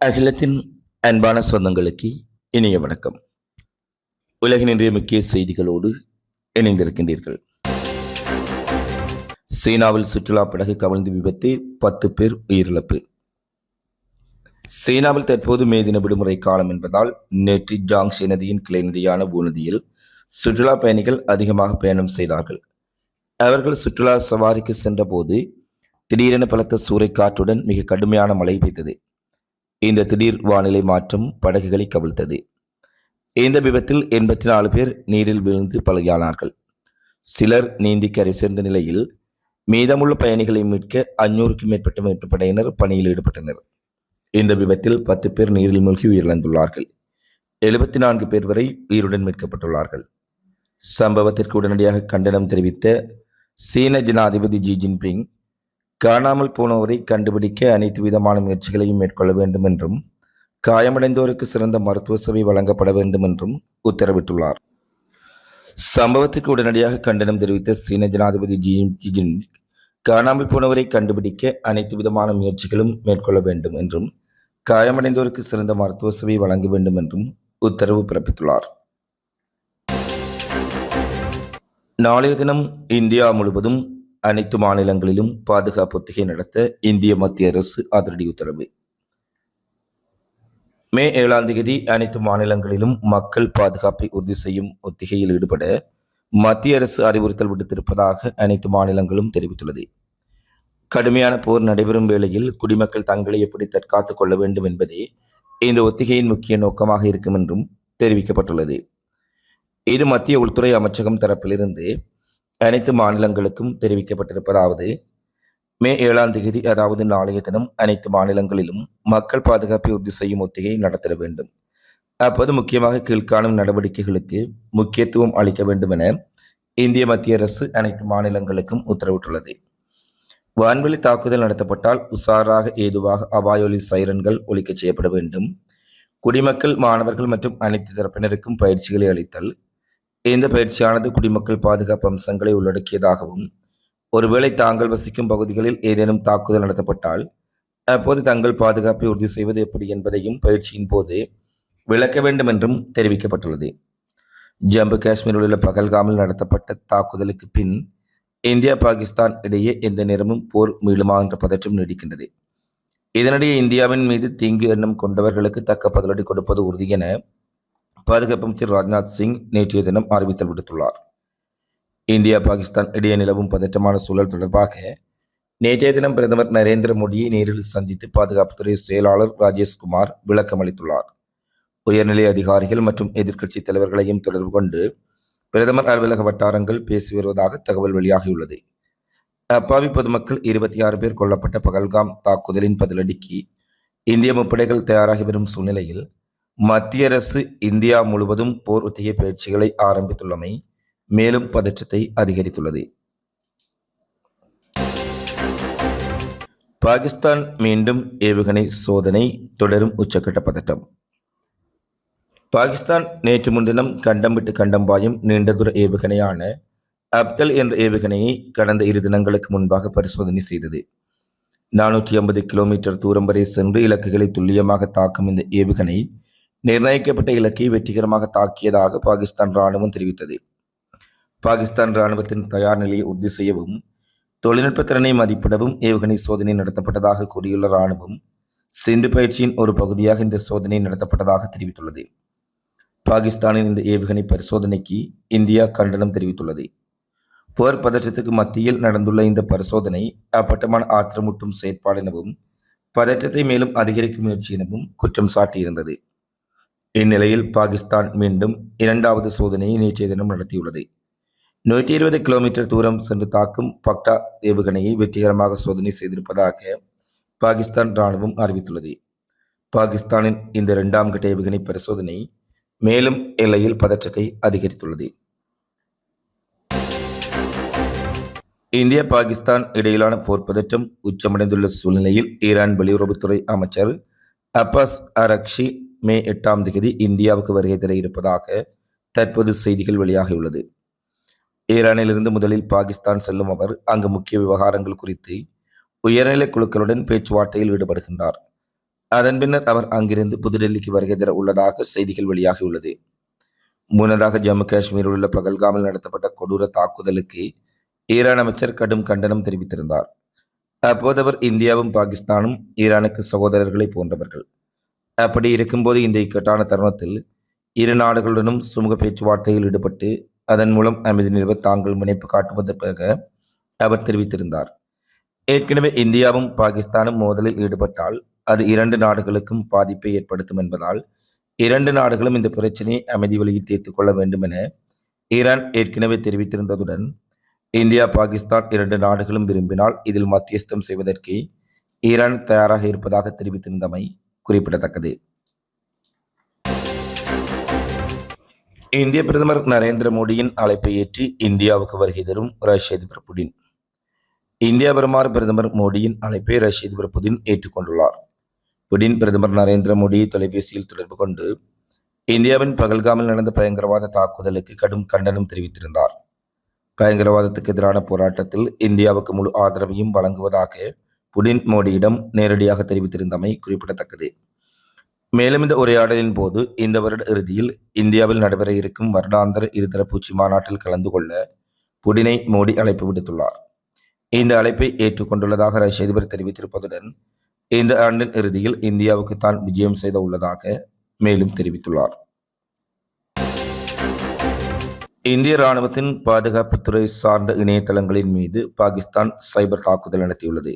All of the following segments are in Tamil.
அகிலத்தின் அன்பான சொந்தங்களுக்கு இனிய வணக்கம். உலகின் இன்றைய முக்கிய செய்திகளோடு இணைந்திருக்கின்றீர்கள். சீனாவில் சுற்றுலா படகு கவிழ்ந்து விபத்து பத்து பேர் உயிரிழப்பு. சீனாவில் தற்போது மே தின விடுமுறை காலம் என்பதால் நேற்று ஜாங்ஷி நதியின் கிளை நதியான பூநதியில் சுற்றுலா பயணிகள் அதிகமாக பயணம் செய்தார்கள். அவர்கள் சுற்றுலா சவாரிக்கு சென்றபோது திடீரென பலத்த சூறைக்காற்றுடன் மிக கடுமையான மழை பெய்தது. இந்த திடீர் வானிலை மாற்றம் படகுகளை கவிழ்த்தது. இந்த விபத்தில் எண்பத்தி நாலு பேர் நீரில் விழுந்து பலியானார்கள். சிலர் நீந்தி கரை சேர்ந்த நிலையில் மீதமுள்ள பயணிகளை மீட்க அஞ்சூறுக்கும் மேற்பட்ட மீட்பு படையினர் பணியில் ஈடுபட்டனர். இந்த விபத்தில் பத்து பேர் நீரில் மூழ்கி உயிரிழந்துள்ளார்கள். எழுபத்தி நான்கு பேர் வரை உயிருடன் மீட்கப்பட்டுள்ளார்கள். சம்பவத்திற்கு உடனடியாக கண்டனம் தெரிவித்த சீன ஜனாதிபதி ஜி ஜின்பிங் காணாமல் போனவரை கண்டுபிடிக்க அனைத்து விதமான முயற்சிகளையும் மேற்கொள்ள வேண்டும் என்றும் காயமடைந்தோருக்கு சிறந்த மருத்துவ சேவை வழங்கப்பட வேண்டும் என்றும் உத்தரவிட்டுள்ளார். சம்பவத்துக்கு உடனடியாக கண்டனம் தெரிவித்த சீன ஜனாதிபதி ஜி ஜின் காணாமல் போனவரை கண்டுபிடிக்க அனைத்து விதமான முயற்சிகளும் மேற்கொள்ள வேண்டும் என்றும் காயமடைந்தோருக்கு சிறந்த மருத்துவ சேவை வழங்க வேண்டும் என்றும் உத்தரவு பிறப்பித்துள்ளார். நாளைய தினம் இந்தியா முழுவதும் அனைத்து மாநிலங்களிலும் பாதுகாப்பு ஒத்திகை நடத்த இந்திய மத்திய அரசு அதிரடி உத்தரவு. மே ஏழாம் தேதி அனைத்து மாநிலங்களிலும் மக்கள் பாதுகாப்பை உறுதி செய்யும் ஒத்திகையில் ஈடுபட மத்திய அரசு அறிவுறுத்தல் விடுத்திருப்பதாக அனைத்து மாநிலங்களும் தெரிவித்துள்ளது. கடுமையான போர் நடைபெறும் வேளையில் குடிமக்கள் தங்களை எப்படி தற்காத்துக் கொள்ள வேண்டும் என்பதே இந்த ஒத்திகையின் முக்கிய நோக்கமாக இருக்கும் என்றும் தெரிவிக்கப்பட்டுள்ளது. இது மத்திய உள்துறை அமைச்சகம் தரப்பிலிருந்து அனைத்து மாநிலங்களுக்கும் தெரிவிக்கப்பட்டிருப்பதாவது மே ஏழாம் தேதி அதாவது நாளைய தினம் அனைத்து மாநிலங்களிலும் மக்கள் பாதுகாப்பை உறுதி செய்யும் ஒத்திகை நடத்திட வேண்டும். அப்போது முக்கியமாக கீழ்காணும் நடவடிக்கைகளுக்கு முக்கியத்துவம் அளிக்க வேண்டும் என இந்திய மத்திய அரசு அனைத்து மாநிலங்களுக்கும் உத்தரவிட்டுள்ளது. வான்வெளி தாக்குதல் நடத்தப்பட்டால் உஷாராக ஏதுவாக அபாயொலி சைரன்கள் ஒழிக்க செய்யப்பட வேண்டும். குடிமக்கள் மாணவர்கள் மற்றும் அனைத்து தரப்பினருக்கும் பயிற்சிகளை அளித்தல் இந்த பயிற்சியானது குடிமக்கள் பாதுகாப்பு அம்சங்களை உள்ளடக்கியதாகவும் ஒருவேளை தாங்கள் வசிக்கும் பகுதிகளில் ஏதேனும் தாக்குதல் நடத்தப்பட்டால் அப்போது தங்கள் பாதுகாப்பை உறுதி செய்வது எப்படி என்பதையும் பயிற்சியின் போது விளக்க வேண்டும் என்றும் தெரிவிக்கப்பட்டுள்ளது. ஜம்மு காஷ்மீரில் உள்ள பகல்காமில் நடத்தப்பட்ட தாக்குதலுக்கு பின் இந்தியா பாகிஸ்தான் இடையே எந்த நேரமும் போர் மீளுமா என்ற பதற்றம் நீடிக்கின்றது. இதனிடையே இந்தியாவின் மீது தீங்கு எண்ணம் கொண்டவர்களுக்கு தக்க பதிலடி கொடுப்பது உறுதி என பாதுகாப்பு அமைச்சர் ராஜ்நாத் சிங் நேற்றைய தினம் அறிவித்தல் விடுத்துள்ளார். இந்தியா பாகிஸ்தான் இடையே நிலவும் பதற்றமான சூழல் தொடர்பாக நேற்றைய தினம் பிரதமர் நரேந்திர மோடியை நேரில் சந்தித்து பாதுகாப்புத்துறை செயலாளர் ராஜேஷ்குமார் விளக்கம் அளித்துள்ளார். உயர்நிலை அதிகாரிகள் மற்றும் எதிர்க்கட்சி தலைவர்களையும் தொடர்பு கொண்டு பிரதமர் அலுவலக வட்டாரங்கள் பேசி வருவதாக தகவல் வெளியாகியுள்ளது. அப்பாவி பொதுமக்கள் இருபத்தி ஆறு பேர் கொல்லப்பட்ட பகல்காம் தாக்குதலின் பதிலடிக்கு இந்திய முப்படைகள் தயாராகி வரும் சூழ்நிலையில் மத்திய அரசு இந்தியா முழுவதும் போர் ஒத்திகை பயிற்சிகளை ஆரம்பித்துள்ளமை மேலும் பதற்றத்தை அதிகரித்துள்ளது. பாகிஸ்தான் மீண்டும் ஏவுகணை சோதனை தொடரும் உச்சக்கட்ட பதட்டம் பாகிஸ்தான் நேற்று முன்தினம் கண்டம் விட்டு கண்டம் பாயும் நீண்ட தூர ஏவுகணையான அப்தல் என்ற ஏவுகணையை கடந்த இரு தினங்களுக்கு முன்பாக பரிசோதனை செய்தது. நானூற்றி ஐம்பது கிலோமீட்டர் தூரம் வரை சென்று இலக்குகளை துல்லியமாக தாக்கும் இந்த ஏவுகணை நிர்ணயிக்கப்பட்ட இலக்கை வெற்றிகரமாக தாக்கியதாக பாகிஸ்தான் ராணுவம் தெரிவித்தது. பாகிஸ்தான் ராணுவத்தின் தயார் நிலையை உறுதி செய்யவும் தொழில்நுட்ப திறனை மதிப்பிடவும் ஏவுகணை சோதனை நடத்தப்பட்டதாக கூறியுள்ள ராணுவம் சிந்து பயிற்சியின் ஒரு பகுதியாக இந்த சோதனை நடத்தப்பட்டதாக தெரிவித்துள்ளது. பாகிஸ்தானின் இந்த ஏவுகணை பரிசோதனைக்கு இந்தியா கண்டனம் தெரிவித்துள்ளது. போர் பதற்றத்துக்கு மத்தியில் நடந்துள்ள இந்த பரிசோதனை அப்பட்டமான ஆத்திரமூட்டும் செயற்பாடு எனவும் பதற்றத்தை மேலும் அதிகரிக்கும் முயற்சி எனவும் குற்றம் சாட்டியிருந்தது. இந்நிலையில் பாகிஸ்தான் மீண்டும் இரண்டாவது சோதனையை நேற்றைய தினம் நடத்தியுள்ளது. நூற்றி இருபது கிலோமீட்டர் தூரம் சென்று தாக்கும் பக்டா ஏவுகணையை வெற்றிகரமாக சோதனை செய்திருப்பதாக பாகிஸ்தான் இராணுவம் அறிவித்துள்ளது. பாகிஸ்தானின் இந்த இரண்டாம் கட்ட ஏவுகணை பரிசோதனை மேலும் எல்லையில் பதற்றத்தை அதிகரித்துள்ளது. இந்தியா பாகிஸ்தான் இடையிலான போர் பதற்றம் உச்சமடைந்துள்ள சூழ்நிலையில் ஈரான் வெளியுறவுத்துறை அமைச்சர் அப்பாஸ் அரக்ஷி மே எட்டாம் தேதி இந்தியாவுக்கு வருகை தர இருப்பதாக தற்போது செய்திகள் வெளியாகியுள்ளது. ஈரானிலிருந்து முதலில் பாகிஸ்தான் செல்லும் அவர் அங்கு முக்கிய விவகாரங்கள் குறித்து உயர்நிலை குழுக்களுடன் பேச்சுவார்த்தையில் ஈடுபடுகின்றார். அதன் பின்னர் அவர் அங்கிருந்து புதுடெல்லிக்கு வருகை தர உள்ளதாக செய்திகள் வெளியாகியுள்ளது. முன்னதாக ஜம்மு காஷ்மீரில் உள்ள பகல்காமில் நடத்தப்பட்ட கொடூர தாக்குதலுக்கு ஈரான் அமைச்சர் கடும் கண்டனம் தெரிவித்திருந்தார். அப்போது அவர் இந்தியாவும் பாகிஸ்தானும் ஈரானுக்கு சகோதரர்களை போன்றவர்கள். அப்படி இருக்கும்போது இந்த இக்கட்டான தருணத்தில் இரு நாடுகளுடனும் சுமூக பேச்சுவார்த்தையில் ஈடுபட்டு அதன் மூலம் அமைதி நிறுவ தாங்கள் முனைப்பு காட்டுவதற்காக அவர் தெரிவித்திருந்தார். ஏற்கனவே இந்தியாவும் பாகிஸ்தானும் மோதலில் ஈடுபட்டால் அது இரண்டு நாடுகளுக்கும் பாதிப்பை ஏற்படுத்தும் என்பதால் இரண்டு நாடுகளும் இந்த பிரச்சனையை அமைதி வழியில் தீர்த்து கொள்ள வேண்டும் என ஈரான் ஏற்கனவே தெரிவித்திருந்ததுடன் இந்தியா பாகிஸ்தான் இரண்டு நாடுகளும் விரும்பினால் இதில் மத்தியஸ்தம் செய்வதற்கு ஈரான் தயாராக இருப்பதாக தெரிவித்திருந்தமை குறிப்பிடத்தக்கது. இந்திய பிரதமர் நரேந்திர மோடியின் அழைப்பை ஏற்றி இந்தியாவுக்கு வருகை தரும் ரஷ்ய அதிபர் புடின். இந்தியா வருமாறு பிரதமர் மோடியின் அழைப்பை ரஷ்ய அதிபர் புதின் ஏற்றுக்கொண்டுள்ளார். புடின் பிரதமர் நரேந்திர மோடியை தொலைபேசியில் தொடர்பு கொண்டு இந்தியாவின் பகல்காமில் நடந்த பயங்கரவாத தாக்குதலுக்கு கடும் கண்டனம் தெரிவித்திருந்தார். பயங்கரவாதத்துக்கு எதிரான போராட்டத்தில் இந்தியாவுக்கு முழு ஆதரவையும் வழங்குவதாக புடின் மோடியிடம் நேரடியாக தெரிவித்திருந்தமை குறிப்பிடத்தக்கது. மேலும் இந்த உரையாடலின் போது இந்த வருட இறுதியில் இந்தியாவில் நடைபெற இருக்கும் வருடாந்திர இருதரப்பு உச்சி மாநாட்டில் கலந்து கொள்ள புடினை மோடி அழைப்பு விடுத்துள்ளார். இந்த அழைப்பை ஏற்றுக்கொண்டுள்ளதாக ரஷ்ய அதிபர் தெரிவித்திருப்பதுடன் இந்த ஆண்டின் இறுதியில் இந்தியாவுக்கு தான் விஜயம் செய்த உள்ளதாக மேலும் தெரிவித்துள்ளார். இந்திய ராணுவத்தின் பாதுகாப்புத்துறை சார்ந்த இணையதளங்களின் மீது பாகிஸ்தான் சைபர் தாக்குதல் நடத்தியுள்ளது.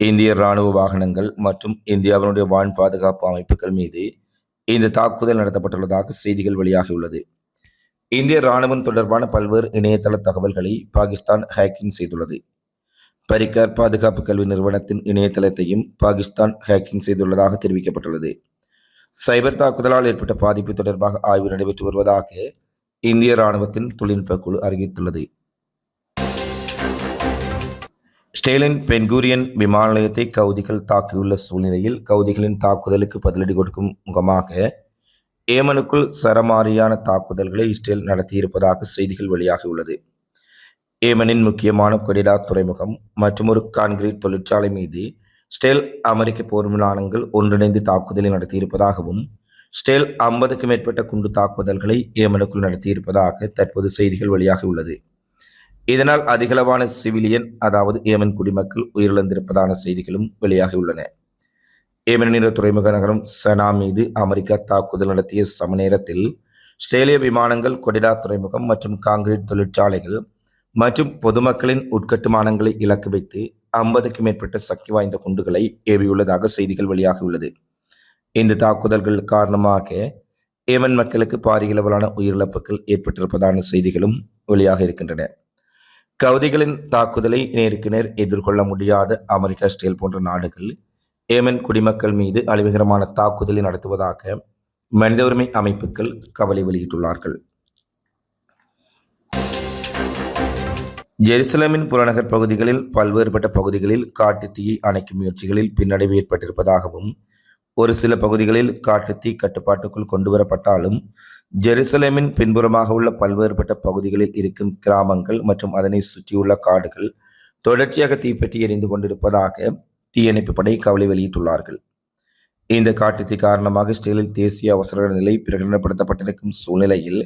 இந்திய ராணுவ வாகனங்கள் மற்றும் இந்தியாவினுடைய வான் பாதுகாப்பு அமைப்புகள் மீது இந்த தாக்குதல் நடத்தப்பட்டுள்ளதாக செய்திகள் வெளியாகியுள்ளது. இந்திய ராணுவம் தொடர்பான பல்வேறு இணையதள தகவல்களை பாகிஸ்தான் ஹேக்கிங் செய்துள்ளது. பரிக்கார் பாதுகாப்பு கல்வி நிறுவனத்தின் இணையதளத்தையும் பாகிஸ்தான் ஹேக்கிங் செய்துள்ளதாக தெரிவிக்கப்பட்டுள்ளது. சைபர் தாக்குதலால் ஏற்பட்ட பாதிப்பு தொடர்பாக ஆய்வு நடைபெற்று வருவதாக இந்திய ராணுவத்தின் தொழில்நுட்ப குழு அறிவித்துள்ளது. ஸ்டேலின் பென்கூரியன் விமான நிலையத்தை கவுதிகள் தாக்கியுள்ள சூழ்நிலையில் கவுதிகளின் தாக்குதலுக்கு பதிலடி கொடுக்கும் முகமாக ஏமனுக்குள் சரமாரியான தாக்குதல்களை இஸ்ரேல் நடத்தியிருப்பதாக செய்திகள் வெளியாகியுள்ளது. ஏமனின் முக்கியமான கொடிடா துறைமுகம் மற்றும் ஒரு கான்கிரீட் தொழிற்சாலை மீது ஸ்டேல் அமெரிக்க போர் விமானங்கள் ஒன்றிணைந்து தாக்குதலை நடத்தியிருப்பதாகவும் ஸ்டேல் ஐம்பதுக்கும் மேற்பட்ட குண்டு தாக்குதல்களை ஏமனுக்குள் நடத்தியிருப்பதாக தற்போது செய்திகள் வெளியாகியுள்ளது. இதனால் அதிகளவான சிவிலியன் அதாவது ஏமன் குடிமக்கள் உயிரிழந்திருப்பதான செய்திகளும் வெளியாகியுள்ளன ஏமனின் துறைமுக நகரம் சனா மீது அமெரிக்கா தாக்குதல் நடத்திய சம நேரத்தில் ஸ்ட்ரேலிய விமானங்கள் கொடிடா துறைமுகம் மற்றும் காங்கிரீட் தொழிற்சாலைகள் மற்றும் பொதுமக்களின் உட்கட்டுமானங்களை இலக்கு வைத்து ஐம்பதுக்கும் மேற்பட்ட சக்தி வாய்ந்த குண்டுகளை ஏவியுள்ளதாக செய்திகள் வெளியாகியுள்ளது இந்த தாக்குதல்கள் காரணமாக ஏமன் மக்களுக்கு பாரியளவிலான உயிரிழப்புகள் ஏற்பட்டிருப்பதான செய்திகளும் வெளியாக இருக்கின்றன. கவுதிகளின் தாக்குதலை நேருக்கு நேர் எதிர்கொள்ள முடியாத அமெரிக்கா இஸ்ரேல் போன்ற நாடுகள் ஏமன் குடிமக்கள் மீது அழிவுகரமான தாக்குதலை நடத்துவதாக மனித உரிமை அமைப்புகள் கவலை வெளியிட்டுள்ளார்கள். ஜெருசலமின் புறநகர் பகுதிகளில் பல்வேறுபட்ட பகுதிகளில் காட்டு தீயை அணைக்கும் முயற்சிகளில் பின்னடைவு ஏற்பட்டிருப்பதாகவும் ஒரு சில பகுதிகளில் காட்டுத்தீ கட்டுப்பாட்டுக்குள் கொண்டு வரப்பட்டாலும் ஜெருசலேமின் பின்புறமாக உள்ள பல்வேறுபட்ட பகுதிகளில் இருக்கும் கிராமங்கள் மற்றும் அதனை சுற்றியுள்ள காடுகள் தொடர்ச்சியாக தீப்பற்றி எரிந்து கொண்டிருப்பதாக தீயணைப்பு படை கவலை வெளியிட்டுள்ளார்கள். இந்த காட்டுத்தீ காரணமாக இஸ்ரேலில் தேசிய அவசர நிலை பிரகடனப்படுத்தப்பட்டிருக்கும் சூழ்நிலையில்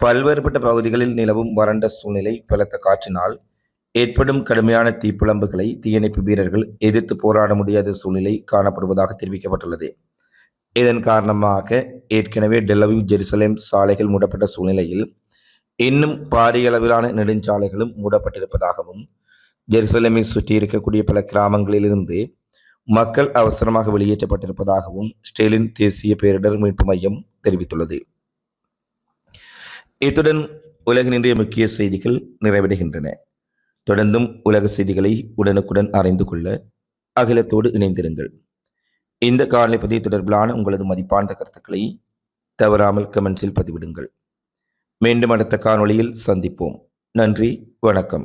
பல்வேறுபட்ட பகுதிகளில் நிலவும் வறண்ட சூழ்நிலை பலத்த காற்றினால் ஏற்படும் கடுமையான தீப்புலம்புகளை தீயணைப்பு வீரர்கள் எதிர்த்து போராட முடியாத சூழ்நிலை காணப்படுவதாக தெரிவிக்கப்பட்டுள்ளது. இதன் காரணமாக ஏற்கனவே டெல்லவி ஜெருசலேம் சாலைகள் மூடப்பட்ட சூழ்நிலையில் இன்னும் பாரிய அளவிலான நெடுஞ்சாலைகளும் மூடப்பட்டிருப்பதாகவும் ஜெருசலேமை சுற்றி இருக்கக்கூடிய பல கிராமங்களிலிருந்து மக்கள் அவசரமாக வெளியேற்றப்பட்டிருப்பதாகவும் ஸ்டேலின் தேசிய பேரிடர் மீட்பு மையம் தெரிவித்துள்ளது. இத்துடன் உலகின் இன்றைய முக்கிய செய்திகள் நிறைவடைகின்றன. தொடர்ந்தும் உலக செய்திகளை உடனுக்குடன் அறிந்து கொள்ள அகிலத்தோடு இணைந்திருங்கள். இந்த காலை பதிவு தொடர்பிலான உங்களது மதிப்பார்ந்த கருத்துக்களை தவறாமல் கமெண்ட்ஸில் பதிவிடுங்கள். மீண்டும் அடுத்த காணொளியில் சந்திப்போம். நன்றி வணக்கம்.